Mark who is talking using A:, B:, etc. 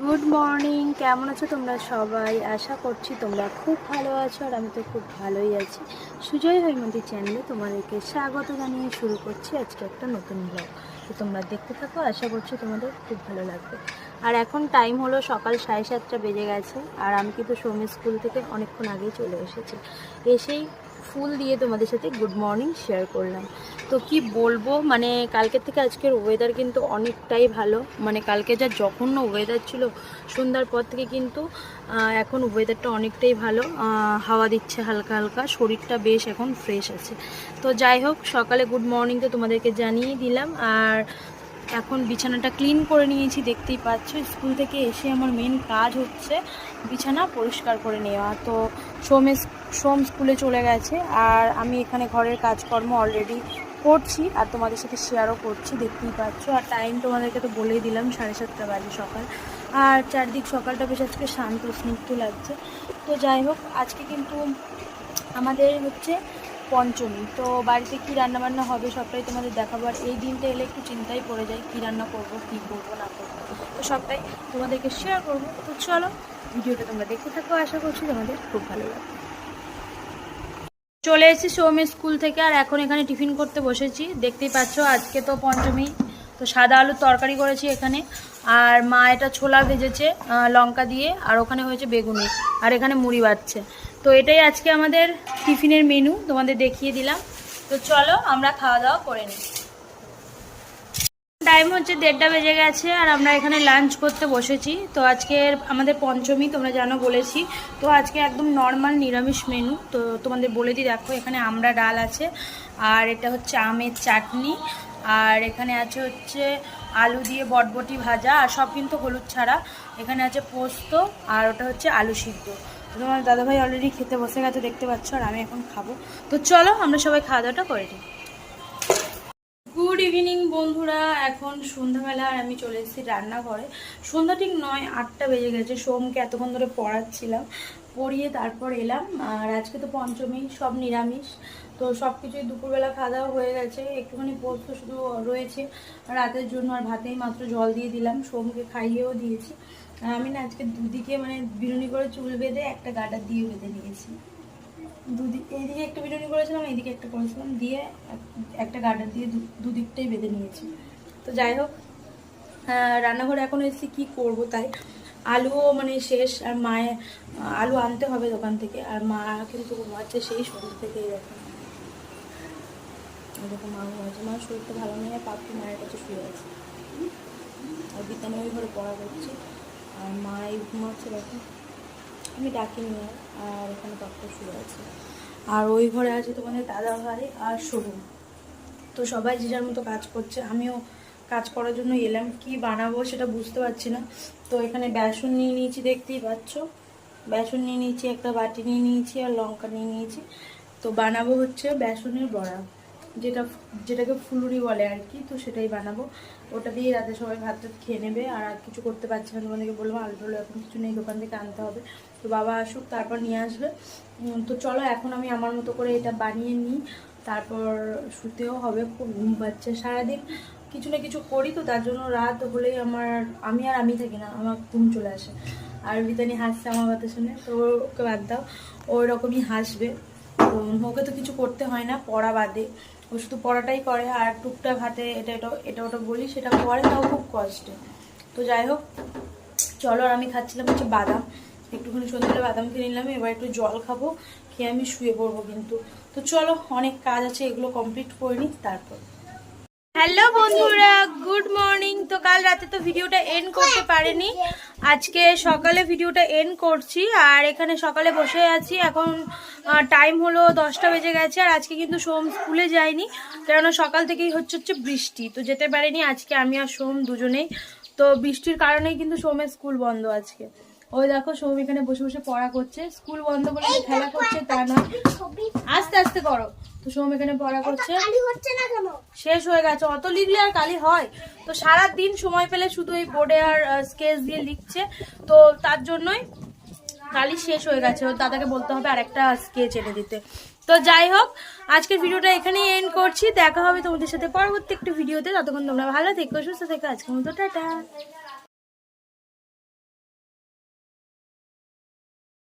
A: Good morning কেমন আছো তোমরা সবাই? আশা করছি তোমরা খুব ভালো আছো আর আমি তো খুব ভালোই আছি। সুজয় হৈমন্তী চ্যানেলে তোমাদেরকে স্বাগত জানিয়ে শুরু করছি আজকে একটা নতুন ব্লগ তো তোমরা দেখতে থাকো, আশা করছি তোমাদের খুব ভালো লাগবে। আর এখন টাইম হলো সকাল সাড়ে সাতটা বেজে গেছে, আর আমি কিন্তু সৌমি স্কুল থেকে অনেকক্ষণ আগেই চলে এসেছি। এসেই ফুল দিয়ে তোমাদের সাথে গুড মর্নিং শেয়ার করলাম। তো কি বলব মানে কালকের থেকে আজকের ওয়েদার কিন্তু অনেকটাই ভালো। মানে কালকে যা জঘন্য ওয়েদার ছিল, সন্ধ্যার পর থেকে কিন্তু এখন ওয়েদারটা অনেকটাই ভালো। হাওয়া দিচ্ছে হালকা হালকা, শরীরটা বেশ এখন ফ্রেশ আছে। তো যাই হোক, সকালে গুড মর্নিং তো তোমাদেরকে জানিয়ে দিলাম। আর এখন বিছানাটা ক্লিন করে নিয়েছি, দেখতেই পাচ্ছ। স্কুল থেকে এসে আমার মেন কাজ হচ্ছে বিছানা পরিষ্কার করে নেওয়া। তো সোমে সোম স্কুলে চলে গেছে আর আমি এখানে ঘরের কাজকর্ম অলরেডি করছি আর তোমাদের সাথে শেয়ারও করছি, দেখতেই পাচ্ছ। আর টাইম তোমাদেরকে তো বলেই দিলাম, সাড়ে সাতটা বাজে সকাল। আর চারদিক সকালটা বেশ আজকে শান্ত, স্নিগ্ধ লাগছে। তো যাই হোক, আজকে কিন্তু আমাদের হচ্ছে পঞ্চমী। তো বাড়িতে কি রান্না বান্না হবে সবটাই তোমাদের দেখাবো। আর এই দিনটা এলে একটু চিন্তাই পড়ে যায়, কি রান্না করব, কি করব, না করব। তো সবটাই তোমাদেরকে শেয়ার করব। তো চলো, ভিডিওটা তোমরা দেখতে থাকো। আশা করছি তোমাদের খুব ভালো লাগবে। চলে এসেছি সৌমের স্কুল থেকে। আর এখন এখানে টিফিন করতে বসেছি। দেখতেই পাচ্ছ, আজকে তো পঞ্চমী। তো সাদা আলুর তরকারি করেছি এখানে। আর মা এটা ছোলা ভেজেছে লঙ্কা দিয়ে। আর ওখানে হয়েছে বেগুনি। আর এখানে মুড়ি বাড়ছে তো এটাই আজকে আমাদের টিফিনের মেনু তোমাদের দেখিয়ে দিলাম। তো চলো, আমরা খাওয়া দাওয়া করে নিই। টাইম হচ্ছে দেড়টা বেজে গেছে, আর আমরা এখানে লাঞ্চ করতে বসেছি। তো আজকে আমাদের পঞ্চমী, তোমরা জানো বলেছি। তো আজকে একদম নর্মাল নিরামিষ মেনু তো তোমাদের বলে দিই, দেখো, এখানে আমরা ডাল আছে, আর এটা হচ্ছে আমের চাটনি, আর এখানে আছে হচ্ছে আলু দিয়ে বটবটি ভাজা, আর সব কিন্তু হলুদ ছাড়া। এখানে আছে পোস্ত, আর ওটা হচ্ছে আলু সিদ্ধ। তোমার দাদাভাই অলরেডি খেতে বসে গেছে, দেখতে পাচ্ছ, আর আমি এখন খাব। তো চলো, আমরা সবাই খাওয়া দাওয়াটা করে নিই। গুড ইভিনিং বন্ধুরা। এখন সন্ধ্যাবেলা আর আমি চলে এসেছি রান্নাঘরে। সন্ধ্যা ঠিক নয়, আটটা বেজে গেছে। সোমকে এতক্ষণ ধরে পড়াচ্ছিলাম। পড়িয়ে তারপর এলাম। আর আজকে তো পঞ্চমী, সব নিরামিষ। তো সব কিছুই দুপুরবেলা খাওয়া দাওয়া হয়ে গেছে। একটুখানি পোস্ত শুধু রয়েছে রাতের জন্য, আর ভাতেই মাত্র জল দিয়ে দিলাম। সোমকে খাইয়েও দিয়েছি। আর আমি না আজকে দুদিকে মানে বিরুনি করে চুল বেঁধে একটা গাডার দিয়ে বেঁধে নিয়েছি। দুদিক এইদিকে একটা বিরিয়ানি করেছিলাম এইদিকে একটা করেছিলাম দিয়ে একটা গার্ডার দিয়ে দুদিকটাই বেঁধে নিয়েছি। তো যাই হোক রান্নাঘরে এখন এসেছি কি করব তাই? আলুও মানে শেষ আর মায়ে আহ, আলু আনতে হবে দোকান থেকে আর মা কিন্তু ঘুমাচ্ছে সেই সন্ধ্যা থেকে এরকম। এরকম মা ঘুমাচ্ছে মার শরীরটা ভালো আর পাপি মায়ের কাছে শুয়ে আছে। আর ওই ঘরে পড়া করছে। আর মা এই ঘুমাচ্ছে দেখো। আমি ডাকিনি আর এখানে পাপ্পা শুয়ে আছে। আর ওই ঘরে আছে তোমাদের দাদা ভাই আর শোরুম তো সবাই যে যার মতো কাজ করছে, আমিও কাজ করার জন্য এলাম। কি বানাবো সেটা বুঝতে পারছি না। তো এখানে বেসন নিয়ে নিয়েছি, দেখতেই পাচ্ছ। বেসন নিয়ে নিয়েছি, একটা বাটি নিয়ে নিয়েছি আর লঙ্কা নিয়ে নিয়েছি। তো বানাবো হচ্ছে বেসনের বড়া। যেটা যেটাকে ফুলুরি বলে আর কি, তো সেটাই বানাবো। ওটা দিয়ে রাতে সবাই ভাত টাত খেয়ে নেবে, আর আর কিছু করতে পারছি না। তোমাদেরকে বলব আলু টালু এখন কিছু নেই, দোকান থেকে আনতে হবে। তো বাবা আসুক, তারপর নিয়ে আসবে। তো চলো, এখন আমি আমার মতো করে এটা বানিয়ে নিই। তারপর শুতেও হবে, খুব ঘুম পাচ্ছে। সারাদিন কিছু না কিছু করি তো, তার জন্য রাত হলেই আমার, আমি আর আমি থাকি না, আমার ঘুম চলে আসে। আর বিতানি হাসছে আমার কথা শুনে, তো ওকে বাদ দাও। ওই রকমই হাসবে। তো ওকে তো কিছু করতে হয় না, পড়া বাদে। ও শুধু পড়াটাই করে, আর টুকটাক হাতে এটা এটা এটা ওটা বলি, সেটা করে, তাও খুব কষ্টে। তো যাই হোক, চলো আর আমি খাচ্ছিলাম হচ্ছে বাদাম। একটুখানি সন্ধ্যে বাদাম কিনে নিলাম, এবার একটু জল খাব, খেয়ে আমি শুয়ে পড়ব কিন্তু। তো চলো, অনেক কাজ আছে, এগুলো কমপ্লিট করে নিই, তারপর। হ্যালো বন্ধুরা গুড মর্নিং তো কাল রাতে তো ভিডিওটা এন্ড করতে পারিনি। আজকে সকালে ভিডিওটা এন্ড করছি, আর এখানে সকালে বসে আছি। এখন টাইম হলো দশটা বেজে গেছে, আর আজকে কিন্তু সোম স্কুলে যায়নি কেননা সকাল থেকেই হচ্ছে হচ্ছে বৃষ্টি। তো যেতে পারিনি, আজকে আমি আর সোম দুজনেই। তো বৃষ্টির কারণেই কিন্তু সোমের স্কুল বন্ধ আজকে। ওই দেখো, সোম এখানে বসে বসে পড়া করছে। স্কুল বন্ধ বলে খেলা করছে, তা নয়। তো সোম এখানে পড়া করছে।
B: হচ্ছে না কেন?
A: শেষ হয়ে গেছে অত লিখলে আর কালি হয়। তো সারা দিন সময় পেলে শুধু এই বোর্ডে আর স্কেচ দিয়ে লিখছে। তো তার জন্যই কালি শেষ হয়ে গেছে। ওর দাদাকে বলতে হবে আর একটা স্কেচ এনে দিতে। তো যাই হোক আজকের ভিডিওটা এখানেই এন্ড করছি। দেখা হবে তোমাদের সাথে পরবর্তী একটু ভিডিওতে। ততক্ষণ তোমরা ভালো থেকো সুস্থ থেকো। আজকের মতো টাটা।